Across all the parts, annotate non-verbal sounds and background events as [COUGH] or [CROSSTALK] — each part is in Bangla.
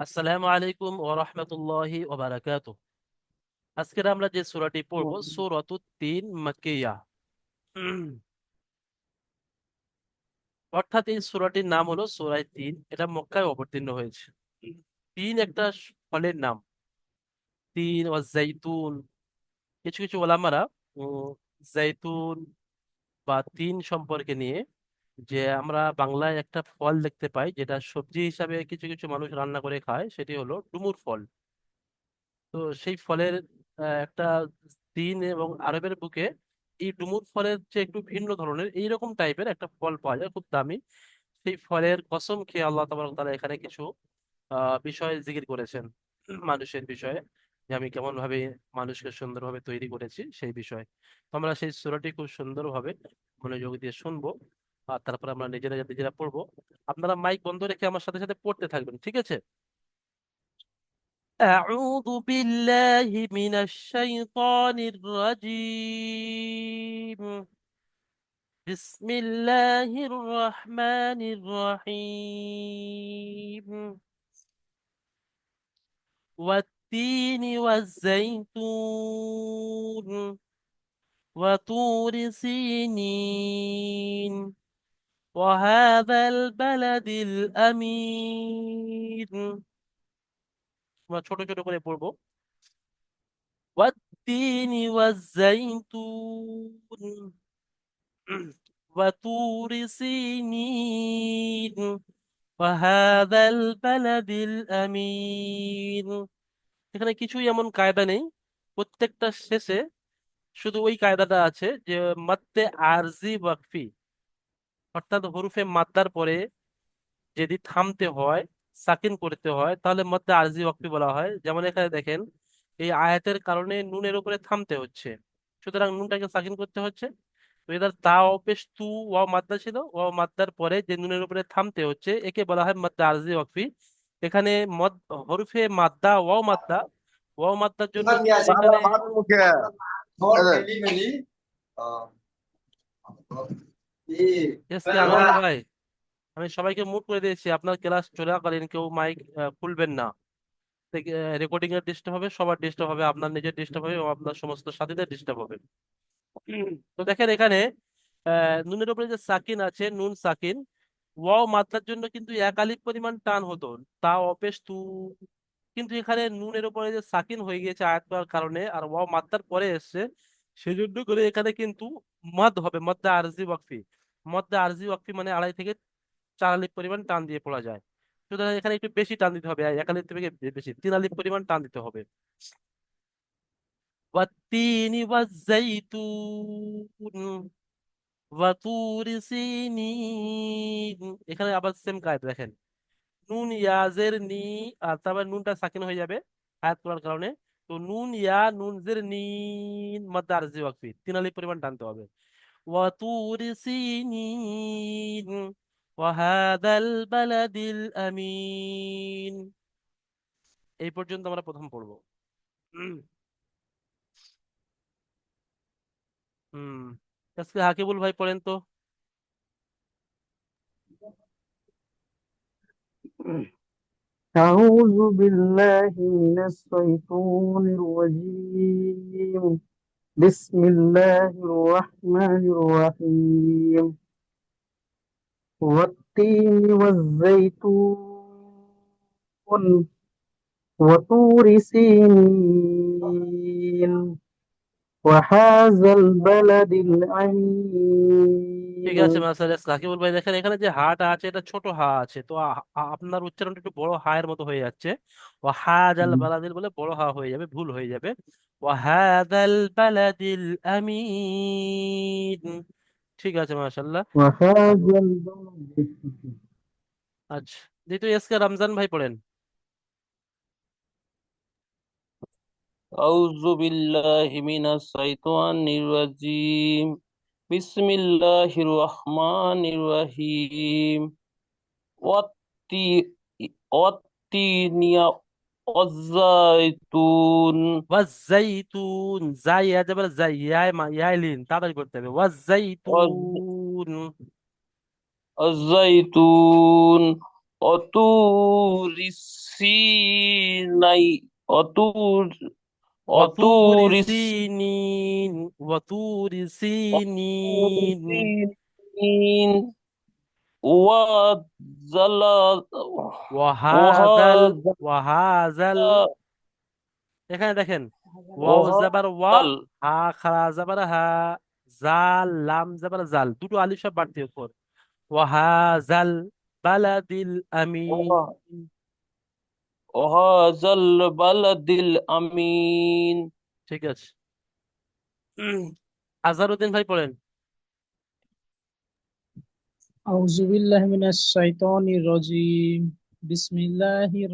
আসসালামু আলাইকুম ওয়া রাহমাতুল্লাহি ওয়া বারাকাতুহু। আজকের আমরা যে সূরাটি পড়ব সূরাতুত তিন মাক্কিয়া অর্থাৎ এই সূরাটির নাম হলো সূরা তিন। এটা মক্কায় অবতীর্ণ হয়েছে। তিন একটা ফলের নাম। তিন ও জাইতুন কিছু কিছু ওলামারা উম, জাইতুন বা তিন সম্পর্কে নিয়ে যে আমরা বাংলায় একটা ফল দেখতে পাই, যেটা সবজি হিসাবে কিছু কিছু মানুষ রান্না করে খায়, সেটি হলো ডুমুর ফল। তো সেই ফলের একটা চীন এবং আরবের বুকে এই ডুমুর ফলের যে একটু ভিন্ন ধরনের, এইরকম টাইপের একটা ফল পাওয়া যায়, খুব দামি। সেই ফলের কসম খেয়ে আল্লাহ তাবারক তাআলা এখানে কিছু আহ বিষয় জিকির করেছেন। মানুষের বিষয়ে, যে আমি কেমন ভাবে মানুষকে সুন্দরভাবে তৈরি করেছি সেই বিষয়ে। তো আমরা সেই সূরাটি খুব সুন্দরভাবে মনোযোগ দিয়ে শুনব। আর তারপর আমরা নিজেরা নিজেরা পড়বো আপনারা মাইক বন্ধ রেখে আমার সাথে সাথে পড়তে থাকবেন ঠিক আছে أعوذ بالله من الشيطان الرجيم بسم الله الرحمن الرحيم والتين والزيتون وطور سينين وهذا البلد الأمين আমরা ছোট ছোট করে পড়বো والتين والزيتون وطور سينين وهذا البلد الأمين এখানে কিছুই এমন কায়দা নেই প্রত্যেকটা শেষে শুধু ওই কায়দাটা আছে যে মাদ্দে আরজি ওয়াকফি অর্থাৎ হরুফে মাদ্দার পরে যদি থামতে হয় সাকিন করতে হয় তাহলে মধ্যে আরজি ওয়াকফি বলা হয়। যেমন এখানে দেখেন এই আয়াতের কারণে নুনের উপরে থামতে হচ্ছে। সুতরাং নুনটাকে সাকিন করতে হচ্ছে। তো এদের তা অপেশ তু ওয়াও মাদ্দা ছিল। ওয়াও মাদ্দার পরে যে নুনের উপরে থামতে হচ্ছে একে বলা হয় মধ্যে আরজি ওয়াকফি। এখানে মদ হরফে মাদ্দা ওয়াও মাদ্দা। ওয়াও মাদ্দার জন্য এখানে এসকে আনোয়ার ভাই আমি সবাইকে মুট করে দিয়েছি। আপনার ক্লাস চলাকালীন কেউ মাইক খুলবেন না। রেকর্ডিং এর ডিস্টার্ব হবে সবার ডিস্টার্ব হবে আপনার নিজের ডিস্টার্ব হবে এবং আপনার সমস্ত সাথীদের ডিস্টার্ব হবে। তো দেখেন এখানে নুনের উপরে যে সাকিন আছে নুন সাকিন ওয়াও মাত্রার জন্য কিন্তু এক আলিফ পরিমাণ টান হতো। তা অপেশ তু কিন্তু এখানে নুনের উপরে যে সাকিন হয়ে গিয়েছে আয়াত করার কারণে আর ওয়াও মাত্রার পরে এসছে সেজন্য করে এখানে কিন্তু মদ হবে মদ্দে আরজি ওয়াকফি মদ্দে আরজি ওয়াকফি মানে আড়াই থেকে চার আলিফ পরিমাণ টান দিয়ে পড়া যায় সুতরাং এখানে একটু বেশি টান দিতে হবে এক আলিফ থেকে বে- বেশি তিন আলিফ পরিমাণ টান দিতে হবে والتين والزيتون وطور سينين এখানে আবার সেম কায়দা দেখেন নুন ইয়াজের নি আর তারপর নুনটা সাকিন হয়ে যাবে আয়াত করার কারণে তো নুন ইয়া নুন জের নিন মাদ্দা আরজি ওয়াকফি তিন আলিফ পরিমাণ টানতে হবে وطور سينين وهذا البلد الأمين এই পর্যন্ত আমরা প্রথম পড়বো হুম হুম আজকে হাকিবুল ভাই পড়েন তো أعوذ بالله من الشيطان الرجيم بسم الله الرحمن الرحيم والتين والزيتون وطور سينين وهذا البلد ঠিক আছে الأمين মাসাল হাকিবুল ভাই দেখেন এখানে যে হাটা আছে এটা ছোট হা আছে তো আ- আ- আপনার উচ্চারণটা একটু বড় হায়ের মতো হয়ে যাচ্ছে ও হাজাল বালাদিল বলে বড় হা হয়ে যাবে ভুল হয়ে যাবে ও হাদাল বালাদিল আমিন ঠিক আছে মাশাল্লাহ وهذا البلد আচ্ছা দ্বিতীয় এসকে রমজান ভাই পড়েন أعوذ بالله من الشيطان الرجيم بسم الله الرحمن الرحيم والتي والتين والزيتون والزيتون زاي يا جبل زاي يا ما يا لين تعال قلت لي والزيتون الزيتون وطور السيني وطور وطور سينين وطور سينين ওয়াহাজাল ওয়াহাজাল এখানে দেখেন ওয়াও জাবার ওয়া হা খারা জাবার হা জাল লাম জাবার জাল দুটো আলিফ সব বাড়তি উপর। ওয়াহাজাল বালাদিল আমিন। ওয়াহাজাল বালাদিল আমিন। ঠিক আছে। আজহারউদ্দিন ভাই পড়েন। আউযুবিল্লাহি মিনাশ শাইতানির রাজীম। বিসমিল্লাহির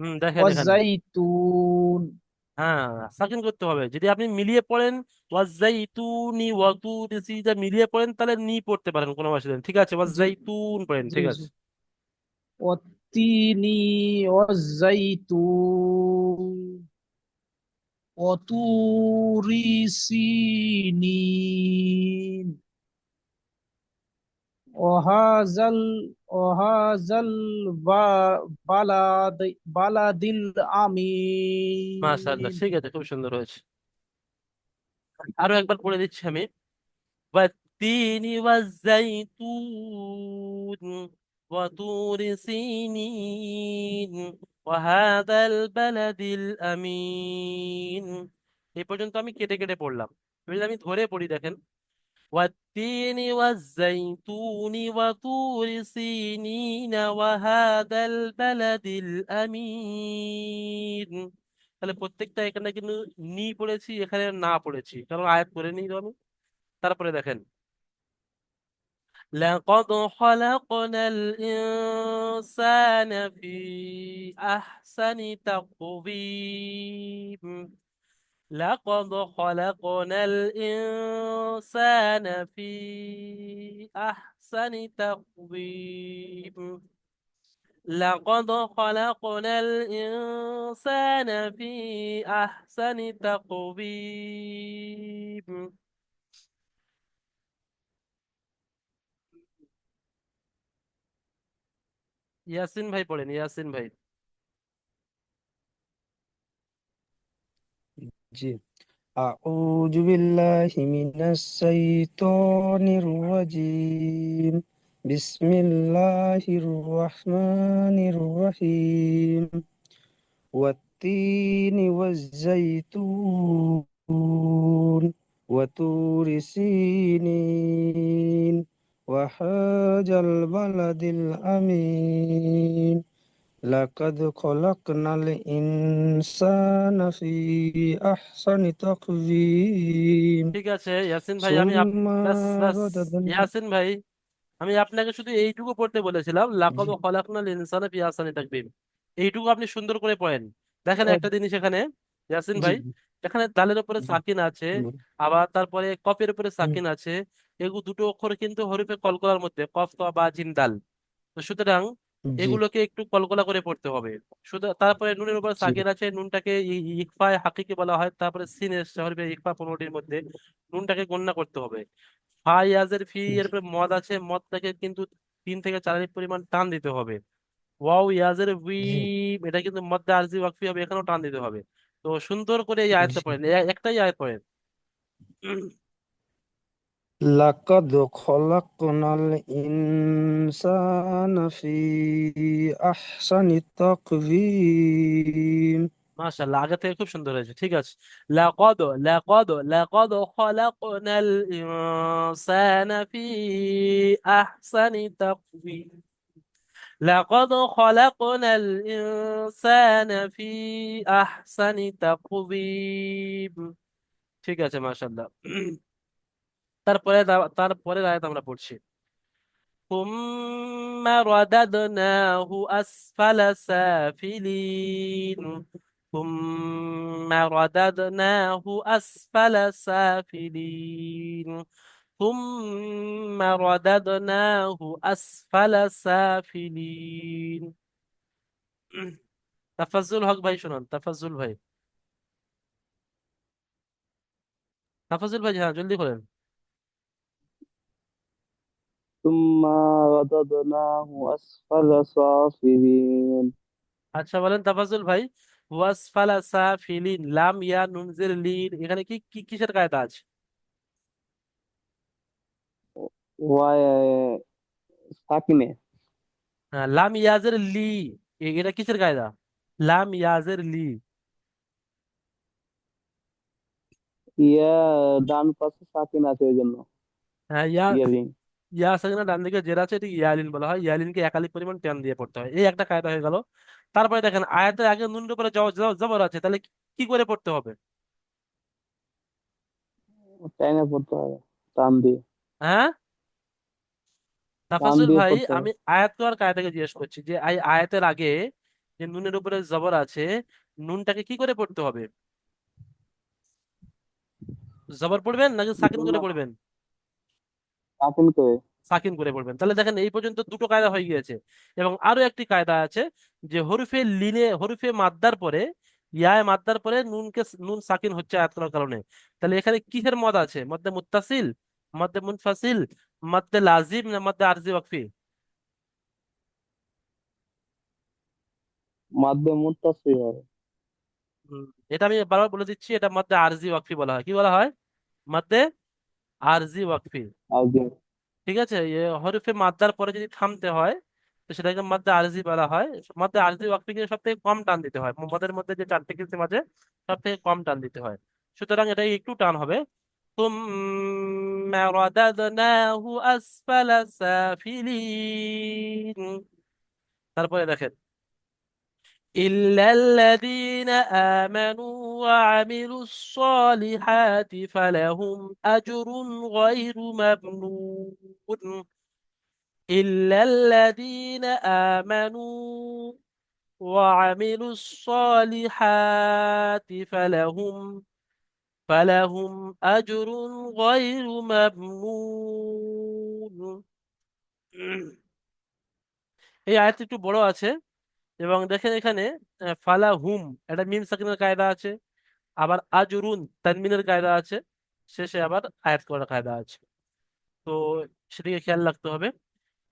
হুম দেখেন হ্যাঁ সাকিন করতে হবে। যদি আপনি মিলিয়ে পড়েন ওয়াজ-জাইতুনি ওয়াতুর সিজা মিলিয়ে পড়েন তাহলে নি পড়তে পারেন কোনো অসুবিধা ঠিক আছে ওয়াজ-জাইতুন পড়েন ঠিক আছে। ওয়াত্তিনি ওয়াজ-জাইতুন وطور سينين وهذا ال... وهذا البلد بلد মাশাআল্লাহ الأمين ঠিক আছে খুব সুন্দর হয়েছে আরো একবার পড়ে দিচ্ছি আমি والتين والزيتون وطور سينين وهذا البلد الأمين এই পর্যন্ত আমি কেটে কেটে পড়লাম এবার আমি ধরে পড়ি দেখেন والتين والزيتون وطور سينين وهذا البلد الأمين তাহলে প্রত্যেকটা এখানে কিন্তু নি পড়েছি এখানে না পড়েছি কারণ আয়াত করে নিই আমি তারপরে দেখেন لقد خلقنا الإنسان في أحسن تقويم. لقد خلقنا الإنسان في أحسن تقويم. لقد خلقنا الإنسان في أحسن تقويم. ইয়াসিন ভাই পড়েন ইয়াসিন ভাই জি أعوذ بالله من الشيطان الرجيم بسم الله الرحمن الرحيم والتين والزيتون وطور سينين وهذا البلد الأمين لقد خلقنا الإنسان في أحسن تقويم ঠিক আছে ইয়াসিন ভাই আমি আপ ثم ব্যাস ব্যাস رددنا ইয়াসিন ভাই আমি আপনাকে শুধু এইটুকু পড়তে বলেছিলাম লাকাদ জি খলাকনাল ইনসানা ফি আহসানি তাকবীম এইটুকু আপনি সুন্দর করে পড়েন দেখেন ও, একটা জিনিস এখানে ইয়াসিন জি ভাই এখানে দালের উপরে জি সাকিন আছে বলুন। আবার তারপরে কফের উপরে হুম, সাকিন আছে এগুলো দুটো অক্ষর কিন্তু হরফে কলকলার মধ্যে কফ ত বা জিম দাল। তো সুতরাং এগুলোকে একটু কলকলা করে পড়তে হবে। তারপরে নুনের উপর জি। সাকিন আছে নুনটাকে ইকফায় হাকিকি বলা হয় তারপরে সিন এসছে হরফে ইকফা পনেরোটির মধ্যে নুনটাকে গণনা করতে হবে। ফা ইয়াজের ফি এর উপরে মদ আছে মদটাকে কিন্তু তিন থেকে চার পরিমাণ টান দিতে হবে। ওয়াও ইয়াজের উই এটা কিন্তু মধ্যে আরজি ওয়াকফি হবে এখানেও টান দিতে হবে। তো সুন্দর করে এই আয়াতটা পড়েন একটাই আয়াত পড়েন। لقد خلقنا الإنسان في أحسن تقويم মাশাআল্লাহ আগে থেকে খুব সুন্দর হয়েছে ঠিক আছে লাকাদ লাকাদ লাকাদ খলাকনাল ইনসানা ফি আহসানি তাকওয়িম লাকাদ খলাকনাল ইনসানা ফি আহসানি তাকওয়িম ঠিক আছে মাশাআল্লাহ তারপরে দা- তারপরের আয়াত আমরা পড়ছি ثم رددناه أسفل سافلين ثم رددناه أسفل سافلين ثم رددناه أسفل سافلين তাফাজ্জুল হক ভাই শুনুন তাফাজ্জুল ভাই তাফাজুল ভাই হ্যাঁ জলদি করেন ثم رددناه أسفل سافلين আচ্ছা বলেন তাফাজুল ভাই ওয়াসফালা সাফিলিন লাম ইয়া নুন জের লিন এখানে কি কি কিসের কায়দা আছে وساكنة হ্যাঁ, লাম ইয়াজের লি এ- এটা কিসের কায়দা লাম ইয়াজের লি ইয়া ডান পাশে সাকিন আছে ওই জন্য হ্যাঁ ইয়া ইয়ারিং ইয়া সাকিনা ডান দিকে জের আছে এটি ইয়ালিন বলা হয়। ইয়ালিনকে একালিক পরিমাণ টান দিয়ে পড়তে হয়। এই একটা কায়দা হয়ে গেল। তারপরে দেখেন আয়াতের আগে নুনের উপরে জবর আছে তাহলে কি করে পড়তে হবে? টাইনে পড়তে হবে। টান দিয়ে। হ্যাঁ? টান দিয়ে ভাই আমি আয়াত আর কায়দাকে জিজ্ঞেস করছি যে এই আয়াতের আগে যে নুনের উপরে জবর আছে নুনটাকে কি করে পড়তে হবে? জবর পড়বেন নাকি সাকিন করে পড়বেন? সাকিন করে সাকিন করে পড়বেন তাহলে দেখেন এই পর্যন্ত দুটো কায়দা হয়ে গিয়েছে। এবং আরও একটি কায়দা আছে যে হরফে লিনে হরফে মাদ্দার পরে ইয়ায় মাদ্দার পরে নুনকে নুন সাকিন হচ্ছে আয়াত করার কারণে। তাহলে এখানে কিসের মদ আছে? মধ্যে মুত্তাসিল মধ্যে মুনফাসিল মধ্যে লাজিম না মধ্যে আরজি ওয়াকফি? মাধ্যমে মুত্তাসিল হবে এটা আমি বারবার বলে দিচ্ছি এটা মধ্যে আরজি ওয়াকফি বলা হয়। কি বলা হয়? মধ্যে আরজি ওয়াকফি আর যে ঠিক আছে এ হরফে মাদ্দার পরে যদি থামতে হয় তো সেটাকে মাদ্দা আরজি বলা হয় মাদ্দা আরজি ওয়াকফিকে সব থেকে কম টান দিতে হয় মদের মধ্যে যে চারটে কিসিম আছে সব থেকে কম টান দিতে হয় সুতরাং এটা একটু টান হবে ثم رددناه أسفل سافلين তারপরে দেখেন إلا الذين آمنوا وعملوا الصالحات فلهم أجر غير ممنون إلا الذين آمنوا وعملوا الصالحات فلهم فلهم أجر غير ممنون [CLEARS THROAT] এই আয়াতটি একটু বড় আছে এবং দেখেন এখানে আহ, ফালা হুম একটা মিম সাকিনের কায়দা আছে আবার আজরুন তানমিনের কায়দা আছে শেষে আবার আয়াত করার কায়দা আছে তো সেদিকে খেয়াল রাখতে হবে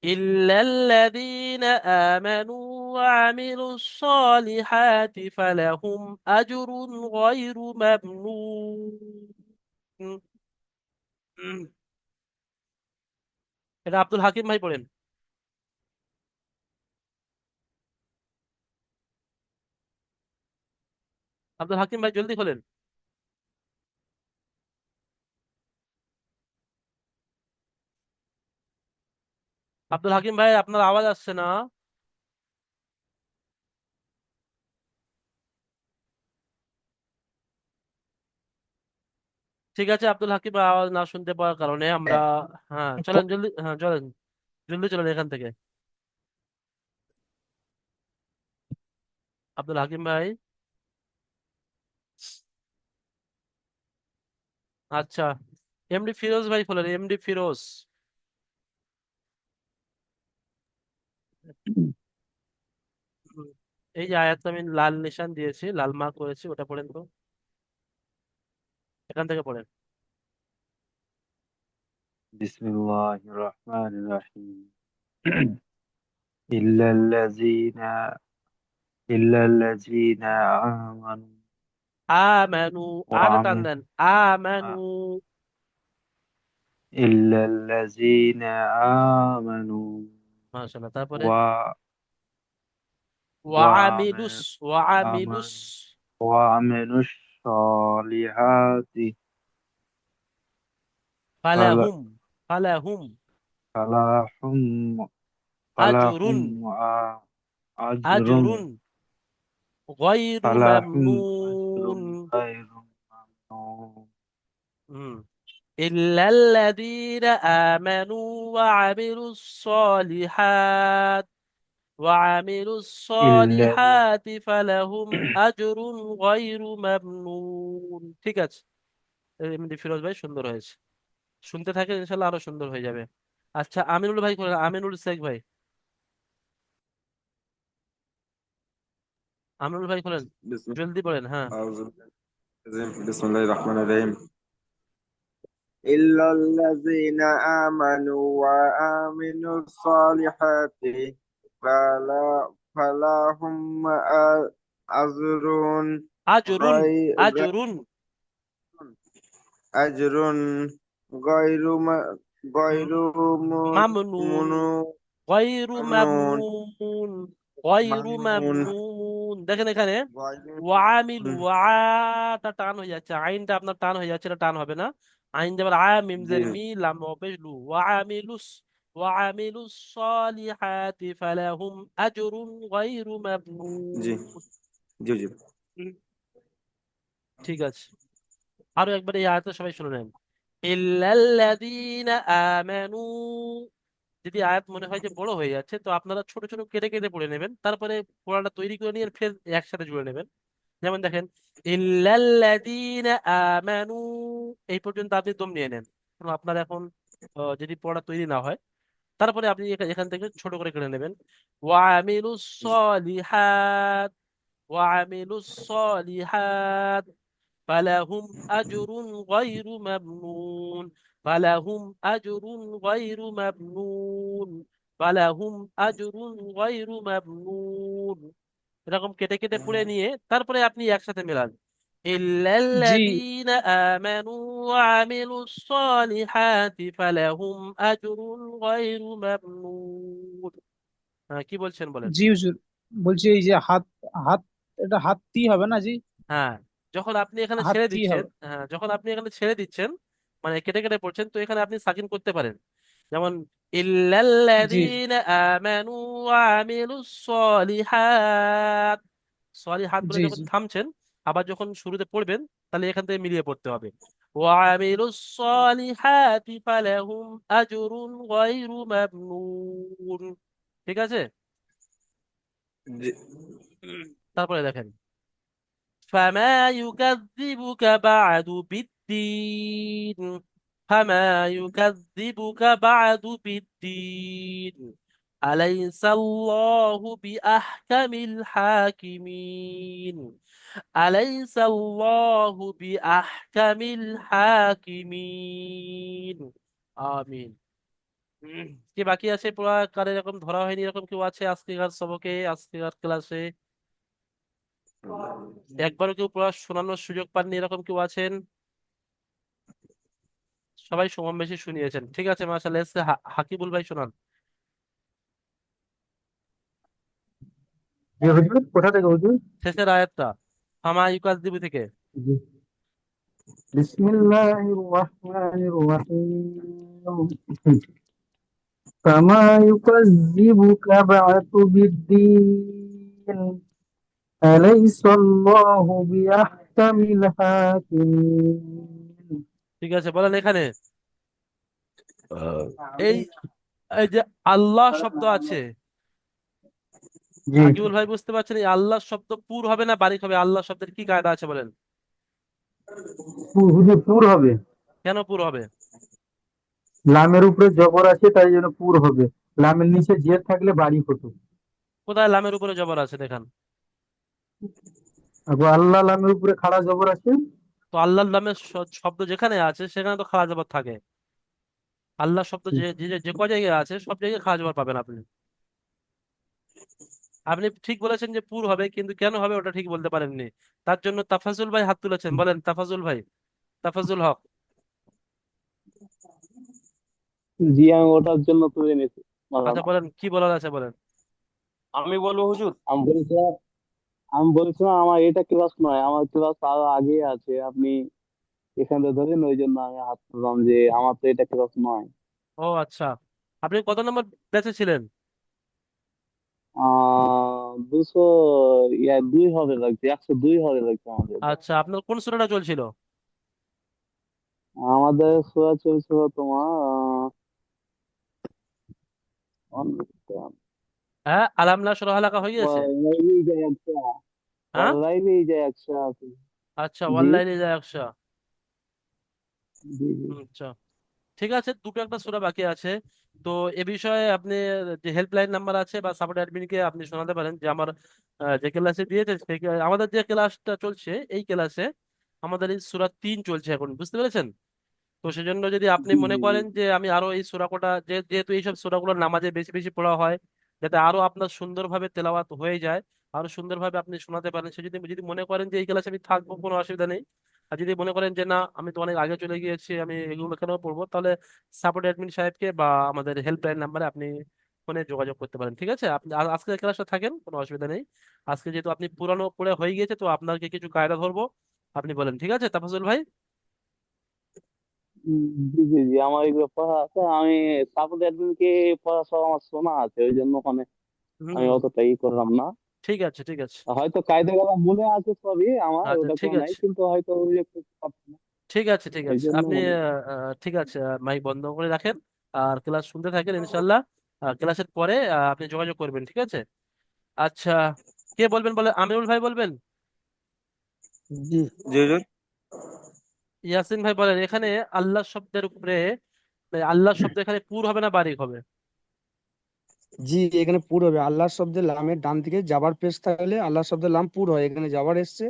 إلا الذين آمنوا وعملوا الصالحات فلهم أجر غير ممنون এটা আব্দুল হাকিম ভাই পড়েন আব্দুল হাকিম ভাই জলদি খোলেন। আব্দুল হাকিম ভাই আপনার আওয়াজ আসছে না। ঠিক আছে আব্দুল হাকিম ভাই আওয়াজ না শুনতে পাওয়ার কারণে আমরা হ্যাঁ চলেন [COUGHS] জলদি হ্যাঁ চলেন জলদি চলেন এখান থেকে। আব্দুল হাকিম ভাই আচ্ছা এমডি ফিরোজ ভাই খোলেন এমডি ফিরোজ এই যে আয়াত আমি লাল নিশান দিয়েছি, লাল মার্ক করেছি, ওটা পড়েন তো। এখান থেকে পড়েন। বিসমিল্লাহির রহমানির রহিম। ইল্লাল্লাযীনা ইল্লাল্লাযীনা আমানু آمنوا আমানু আটা টান وعملوا দেন আমানু إلا الذين آمنوا মাশাআল্লাহ তারপরে و ওয়ামিলুস وعمل ওয়ামিলুস عمل وعملوا الصالحات فل ফালাহুম ফালাহুম فلهم আজরুন فلهم آ- أجر আজরুন গায়রু فلهم أجر মামনুন غير ممنون হুম إلا الذين آمنوا وعملوا الصالحات وعملوا إلا الصالحات فلهم أجر غير ممنون ঠিক আছে এমনি ফিরোজ ভাই সুন্দর হয়েছে শুনতে থাকেন ইনশাল্লাহ আরো সুন্দর হয়ে যাবে আচ্ছা আমিনুল ভাই করেন আমিনুল শেখ ভাই আমিনুল ভাই করেন بسم জলদি পড়েন হ্যাঁ أعوذ بالله بسم الله الرحمن الرحيم. إلا الذين آمنوا وآمنوا الصالحات فلا فلا هم أجرون أجر أجر أجر غير غير ممنون. غير ممنون. غير ممنون. দেখেন এখানে غير ওয়ামিলু ওয়াটা টান হয়ে যাচ্ছে আইনটা আপনার টান হয়ে যাচ্ছে এটা টান হবে না আইন যাবার আ মিম জি জের মি লাম ওয়াপেশ লু ওয়ামিলুস ওয়ামিলুস সালিহাতি ফালাহুম আজরুন গায়রু জি মামনুন জি জি ঠিক আছে আরো একবার এই আয়াতটা সবাই শুনে নেন ইল্লাল্লাযীনা আমানু যদি আয়াত মনে হয় যে বড় হয়ে যাচ্ছে, তো আপনারা ছোট ছোট কেটে কেটে পড়ে নেবেন। তারপরে পড়াটা তৈরি করে নিয়ে ফের একসাথে জুড়ে নেবেন। যেমন দেখেন, ইল্লাল্লাযীনা আমানু এই পর্যন্ত আপনি দম নিয়ে নেন। কারণ আপনার এখন যদি পড়া তৈরি না হয়, তারপরে আপনি এখান থেকে ছোট করে কেটে নেবেন। ওয়ামিলুস সলিহাত ওয়ামিলুস সলিহাত ফালাহুম আজরুন গায়রু মামনুন فلهم أجر غير ممنون فلهم أجر غير ممنون এরকম কেটে কেটে পড়ে নিয়ে তারপরে আপনি একসাথে মেলান إلا জি الذين آمنوا وعملوا الصالحات فلهم أجر غير ممنون হ্যাঁ কি বলছেন বলেন জি হুজুর বলছি এই যে হাত হাত এটা হাতটি হবে না জি হ্যাঁ যখন আপনি এখানে ছেড়ে হাতটি দিচ্ছেন হবে হ্যাঁ যখন আপনি এখানে ছেড়ে দিচ্ছেন মানে কেটে কেটে পড়ছেন তো এখানে আপনি সাকিন করতে পারেন যেমন জি ইল্লাল্লাযীনা আমানু ওয়া আমিলুস সলিহাত সলিহাত বলে জি যখন জি থামছেন আবার যখন শুরুতে পড়বেন তাহলে এখান থেকে মিলিয়ে পড়তে হবে ওয়া আমিলুস সলিহাতি ফালাহুম আজরুন গায়রু মামনুন ঠিক আছে জি তারপরে দেখেন فما يكذبك بعد بالدين فما يكذبك بعد بالدين أليس الله بأحكم الحاكمين أليس الله بأحكم الحاكمين آمين উম, কি বাকি আছে পুরা কার এরকম ধরা হয়নি এরকম কেউ আছে আজকেকার সবকে আজকেকার ক্লাসে একবারও কেউ পড়া শোনানোর সুযোগ পাননি এরকম কেউ আছেন সবাই সমান বেশি শুনিয়েছেন। ঠিক আছে মাশাআল্লাহ এসে হাকিবুল ভাই শোনান। কোথা থেকে হুজুর? শেষের আয়াতটা ফামা থেকে। বিসমিল্লাহির ফামা বিদ্দীন। আলাইসা আল্লাহু বিআহকামিল ঠিক আছে বলেন এখানে। এই এই যে আল্লাহ শব্দ আছে। জি। হাকিবুল ভাই বুঝতে পারছেন এই আল্লাহ শব্দ পুর হবে না বারিক হবে? আল্লাহ শব্দের কি কায়দা আছে বলেন? পুর হবে। কেন পুর হবে? লামের উপরে জবর আছে তাই জন্য পুর হবে। লামের নিচে জের থাকলে বাড়ি হতো। কোথায় লামের উপরে জবর আছে দেখান। আল্লাহ লামের উপরে খাড়া জবর আছে? তো আল্লাহর নামের শব্দ যেখানে আছে সেখানে তো খাড়া জবর থাকে। আল্লাহ শব্দ যে যে যে ক জায়গায় আছে সব জায়গায় খাড়া জবর পাবেন আপনি। আপনি ঠিক বলেছেন যে পুর হবে কিন্তু কেন হবে ওটা ঠিক বলতে পারেননি। তার জন্য তাফাজুল ভাই হাত তুলেছেন। বলেন তাফাজুল ভাই তাফাজুল হক। জি আমি ওটার জন্য তুলে নিয়েছি। আচ্ছা বলেন কি বলার আছে বলেন। আমি বলব হুজুর আমি বলছিলাম আমি বলছিলাম আমার এটা ক্লাস নয় আমার ক্লাস আরও আগে আছে। আপনি এখান থেকে ধরেন ওই জন্য আমি হাত তুললাম যে আমার তো এটা ক্লাস নয়। ও আচ্ছা। আপনি কত নম্বর ব্যাচে ছিলেন? আহ দুশো ইয়া দুই হবে লাগছে একশো দুই হবে লাগছে আমাদের। আচ্ছা আপনার কোন সূরাটা চলছিল? আমাদের সোয়া চলছিল তোমার আহ, হ্যাঁ আলাম নাশরাহ লাকা হয়ে গেছে? যায় হ্যাঁ? যায় আচ্ছা জি। ওয়াল্লাইলি যা একশা আচ্ছা। ঠিক আছে দুটো একটা সূরা বাকি আছে। তো এ বিষয়ে আপনি যে হেল্পলাইন নাম্বার আছে বা সাপোর্ট অ্যাডমিনকে আপনি শোনাতে পারেন যে আমার যে ক্লাসে দিয়েছে সেই আমাদের যে ক্লাসটা চলছে এই ক্লাসে আমাদের এই সূরা তিন চলছে এখন বুঝতে পেরেছেন? তো সেজন্য যদি আপনি মনে করেন যে আমি আরও এই সূরা কটা যে যেহেতু এইসব সূরাগুলো নামাজে বেশি বেশি পড়া হয় যাতে আরও আপনার সুন্দরভাবে তেলাওয়াত হয়ে যায়। আরও সুন্দরভাবে আপনি শোনাতে পারেন। সে যদি যদি মনে করেন যে এই ক্লাসে আমি থাকব, কোনো অসুবিধা নেই। আর যদি মনে করেন যে না, আমি তো অনেক আগে চলে গিয়েছি, আমি এগুলো কেন পড়ব? তাহলে সাপোর্ট অ্যাডমিন সাহেবকে বা আমাদের হেল্পলাইন নাম্বারে আপনি ফোনে যোগাযোগ করতে পারেন, ঠিক আছে? আপনি আজকে ক্লাসটা থাকেন, কোনো অসুবিধা নেই। আজকে যেহেতু আপনি পুরানো পড়ে হয়ে গিয়েছে, তো আপনাকে কিছু কায়দা ধরবো, আপনি বলেন, ঠিক আছে? তাফাজুল ভাই? জি জি জি আমার এগুলো পড়া আছে। আমি সাপোর্ট অ্যাডমিনকে পড়া সব আমার শোনা আছে ওই জন্য ওখানে হুম আমি অতটা ই করলাম না। ঠিক আছে ঠিক আছে। হয়তো কায়দা কায়দাগুলো মনে আছে সবই আমার আচ্ছা ওটা ঠিক কোনো নাই আছে। কিন্তু হয়তো ওই যে পারছি না। ঠিক আছে ঠিক ওই আছে। জন্য আপনি মানে আহ, আহ, ঠিক আছে মাইক বন্ধ করে রাখেন। আর ক্লাস শুনতে থাকেন ইনশাল্লাহ আহ, ক্লাসের পরে আহ, আপনি যোগাযোগ করবেন ঠিক আছে? আচ্ছা কে বলবেন বলে আমিরুল ভাই বলবেন? জি। জি হুজুর। ইয়াসিন ভাই বলেন এখানে আল্লাহ শব্দের উপরে মানে আল্লাহ শব্দ এখানে পুর হবে না বারিক হবে? জি এখানে পুর হবে। আল্লাহ শব্দের লামের ডান দিকে যাবার পেশ থাকলে আল্লাহ শব্দের লাম পুর হয়। এখানে যাবার এসছে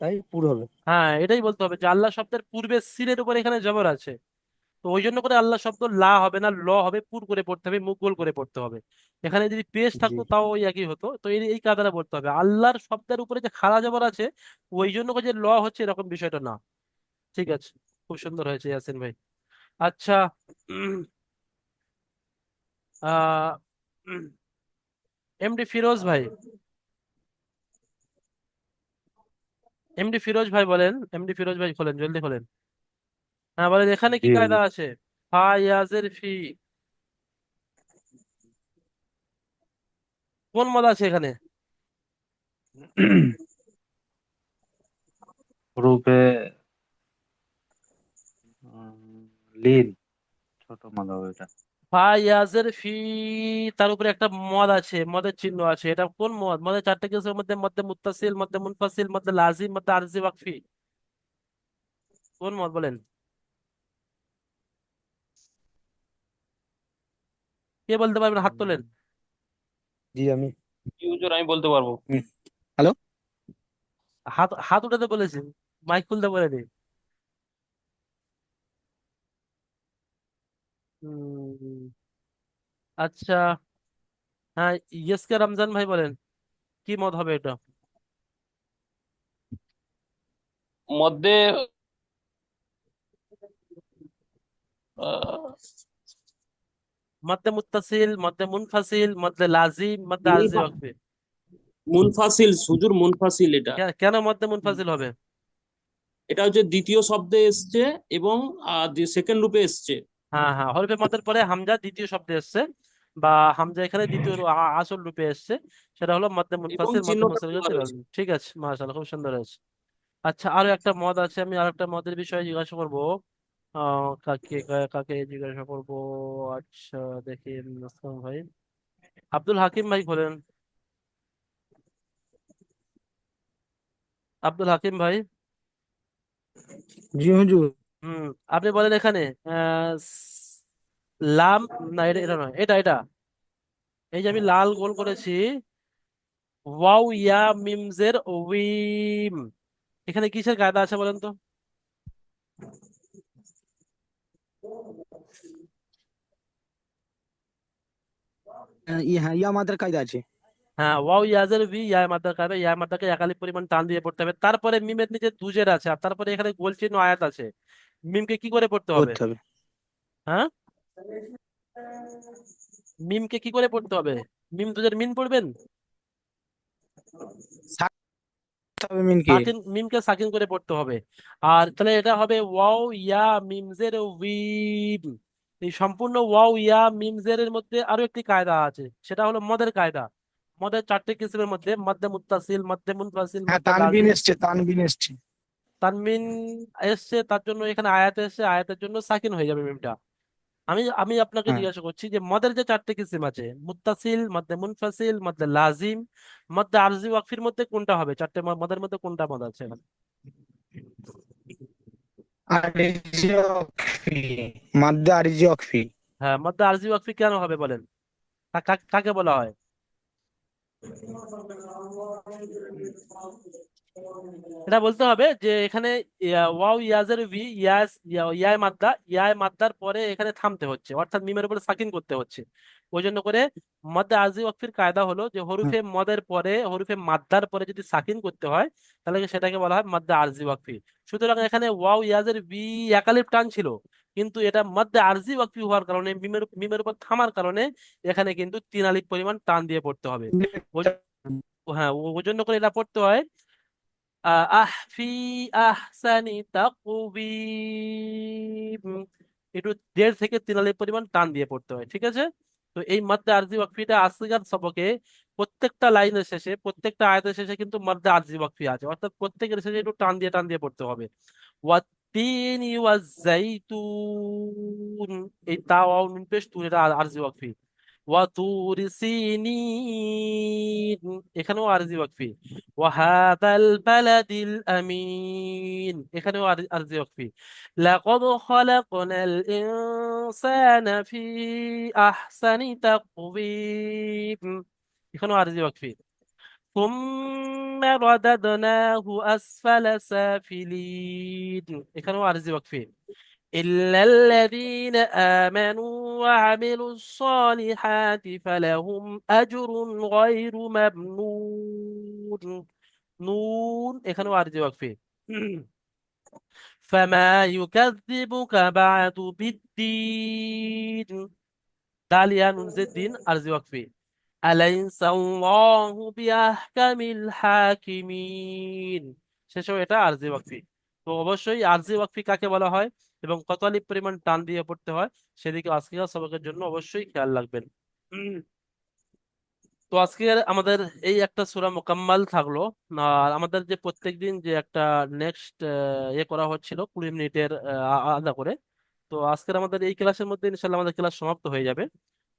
তাই পুর হবে। হ্যাঁ এটাই বলতে হবে যে আল্লাহ শব্দের পূর্বে সিনের উপর এখানে জবর আছে। তো ওই জন্য করে আল্লাহ শব্দ লা হবে না ল হবে পুর করে পড়তে হবে মুখ গোল করে পড়তে হবে। এখানে যদি পেশ থাকতো তাও ওই একই হতো। তো এই এই পড়তে হবে। আল্লাহর শব্দের উপরে যে খাড়া জবর আছে ওই জন্য করে যে ল হচ্ছে এরকম বিষয়টা না। ঠিক আছে। খুব সুন্দর হয়েছে ইয়াসিন ভাই। আচ্ছা আহ এমডি ফিরোজ ভাই। এমডি ফিরোজ ভাই বলেন এমডি ফিরোজ ভাই খোলেন জলদি খোলেন। হ্যাঁ বলেন এখানে কি কায়দা আছে? ফা ইয়াজের ফি। কোন মদ আছে এখানে? রূপে লিন ছোট মাধব এটা ফা ইয়াজের ফি তার উপরে একটা মদ আছে মদের চিহ্ন আছে। এটা কোন মদ? মদের চারটে কিসের মধ্যে মধ্যে মুত্তাসিল মধ্যে মুনফাসিল মধ্যে লাজিম মধ্যে আরজি ওয়াকফি কোন মদ বলেন? কে বলতে পারবেন? হাত তোলেন। জি আমি। কি হুজুর আমি বলতে পারব। হ্যালো? হাত হাত উঠাতে বলেছি মাইক খুলতে বলেনি। হুম, আচ্ছা। হ্যাঁ ইয়েসকে রমজান ভাই বলেন কি মত হবে এটা? মধ্যে মধ্যে মুত্তাসিল মধ্যে মুনফাসিল মধ্যে লাজিম মধ্যে আরজি ওয়াকফি মুনফাসিল সুজুর মুনফাসিল এটা। কেন মধ্যে মুনফাসিল হবে? এটা হচ্ছে দ্বিতীয় শব্দে এসছে এবং সেকেন্ড রূপে এসছে। হ্যাঁ হ্যাঁ হরফে মদের পরে হামজা দ্বিতীয় শব্দে এসছে বা হামজা এখানে দ্বিতীয় আসল রূপে এসছে। সেটা হলো মধ্যে এবং মুনফাসিল মধ্যে চিহ্নটা মুনফাসিল ঠিক আছে মাশাআল্লাহ খুব সুন্দর হয়েছে। আচ্ছা আরও একটা মদ আছে আমি আরও একটা মদের বিষয়ে জিজ্ঞাসা করব। আহ কাকে কাকে জিজ্ঞাসা করব? আচ্ছা দেখি আসলাম ভাই। আব্দুল হাকিম ভাই বলেন। আব্দুল হাকিম ভাই। জি হুজুর। হুম আপনি বলেন এখানে আহ, লাম না এটা এটা নয় এটা এটা। এই যে আমি লাল গোল করেছি ওয়াও ইয়া মিমজের উইম। এখানে কিসের কায়দা আছে বলেন তো? আহ, ই- হ্যাঁ ইয়া মাদের কায়দা আছে। হ্যাঁ ওয়াও ইয়াজের ভি ইয়া মাদ্দার কায়দা ইয়া মাদ্দাকে একালি পরিমাণ টান দিয়ে পড়তে হবে। তারপরে মিমের নিচে দুজের আছে আর তারপরে এখানে গোল চিহ্ন আয়াত আছে। মিমকে কি করে পড়তে হবে? করতে হবে। হ্যাঁ? মিমকে কি করে পড়তে হবে? মিম দুজের মিন পড়বেন? মিনকে সাকিন মিমকে। সাকিন করে পড়তে হবে। আর তাহলে এটা হবে ওয়াও ইয়া মিমজের উইম এই সম্পূর্ণ ওয়াও ইয়া মিমজের এর মধ্যে আরও একটি কায়দা আছে। সেটা হলো মদের কায়দা। মদের চারটে কিসমের মধ্যে মধ্যে মুত্তাসিল মধ্যে মুনফাসিল হ্যাঁ তানবিন এসছে তানবিন এসছে। তানমিন এসছে তার জন্য এখানে আয়াত এসছে আয়াতের জন্য সাকিন হয়ে যাবে মিমটা আমি আমি আপনাকে হ্যাঁ। জিজ্ঞাসা করছি যে মদের যে চারটে কিসিম আছে মুত্তাসিল মধ্যে মুনফাসিল মধ্যে লাজিম মধ্যে আরজি ওয়াকফির মধ্যে কোনটা হবে? চারটে মদের মধ্যে কোনটা মদ আছে? মাদ্দা আরজি হ্যাঁ মধ্যে আরজি ওয়াকফি কেন হবে বলেন? কাকে বলা হয়? এটা বলতে হবে যে এখানে ওয়াও ইয়াজের ভি ইয়াস ইয়া- ইয়ায় মাদ্দা ইয়ায় মাদ্দার পরে এখানে থামতে হচ্ছে। অর্থাৎ মিমের উপরে সাকিন করতে হচ্ছে। ওই জন্য করে মদ্দে আরজি ওয়াকফির কায়দা হলো যে হরুফে মদের পরে হরুফে মাদ্দার পরে যদি সাকিন করতে হয় তাহলে সেটাকে বলা হয় মদ্দে আরজি ওয়াকফি। সুতরাং এখানে ওয়াও ইয়াজের ভি একালিফ টান ছিল। কিন্তু এটা মদ্দে আরজি ওয়াকফি হওয়ার কারণে মিমের মিমের উপর থামার কারণে এখানে কিন্তু তিন আলিফ পরিমাণ টান দিয়ে পড়তে হবে। হ্যাঁ ওই জন্য করে এটা পড়তে হয় আহ আহ ফি আহসানি তাকওয়িম একটু দেড় থেকে তিন আলিফ পরিমাণ টান দিয়ে পড়তে হয়, ঠিক আছে? তো এই মাদ্দে আরজি ওয়াকফিটা আসিগার সবকে প্রত্যেকটা লাইনের শেষে, প্রত্যেকটা আয়াতের শেষে কিন্তু মাদ্দে আরজি ওয়াকফি আছে। অর্থাৎ প্রত্যেকের শেষে একটু টান দিয়ে টান দিয়ে পড়তে হবে। ওয়াত্তিনি ওয়াজ্জাইতুন। এই তা ওয়াও নুন পেশ তুন এটা আর- আরজি ওয়াকফি। ওয়াতুর সিনিন এখানেও আরজি ওয়াকফি ওয়াহাদাল বালাদিল আমিন এখানেও আর- আরজি ওয়াকফি লাকাদ খালাকনাল ইনসানা ফি আহসানি তাকওয়িম এখানেও আরজি ওয়াকফি ثم رددناه أسفل سافلين এখানেও আরজি ওয়াকফি إلا الذين آمنوا وعملوا الصالحات فلهم أجر غير ممنون نون এখানেও আরজি ওয়াকফি فما يكذبك بعد بالدين দালিয়া নুন জেদ্দিন আরজি ওয়াকফি أليس الله بأحكم الحاكمين শেষেও এটা আরজি ওয়াকফি তো অবশ্যই আরজি ওয়াকফি কাকে বলা হয় এবং কত আলিফ পরিমাণ টান দিয়ে পড়তে হয়, সেদিকে আজকের সবকের জন্য অবশ্যই খেয়াল রাখবেন। তো আজকে আমাদের এই একটা সূরা মোকাম্মাল থাকল, আর আমাদের যে প্রত্যেকদিন যে একটা নেক্সট ইয়ে করা হচ্ছিল কুড়ি মিনিটের আলাদা করে, তো আজকের আমাদের এই ক্লাসের মধ্যে ইনশাল্লাহ আমাদের ক্লাস সমাপ্ত হয়ে যাবে।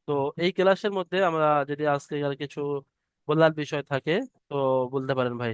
তো এই ক্লাসের মধ্যে আমরা যদি আজকে কিছু বলার বিষয় থাকে, তো বলতে পারেন ভাই।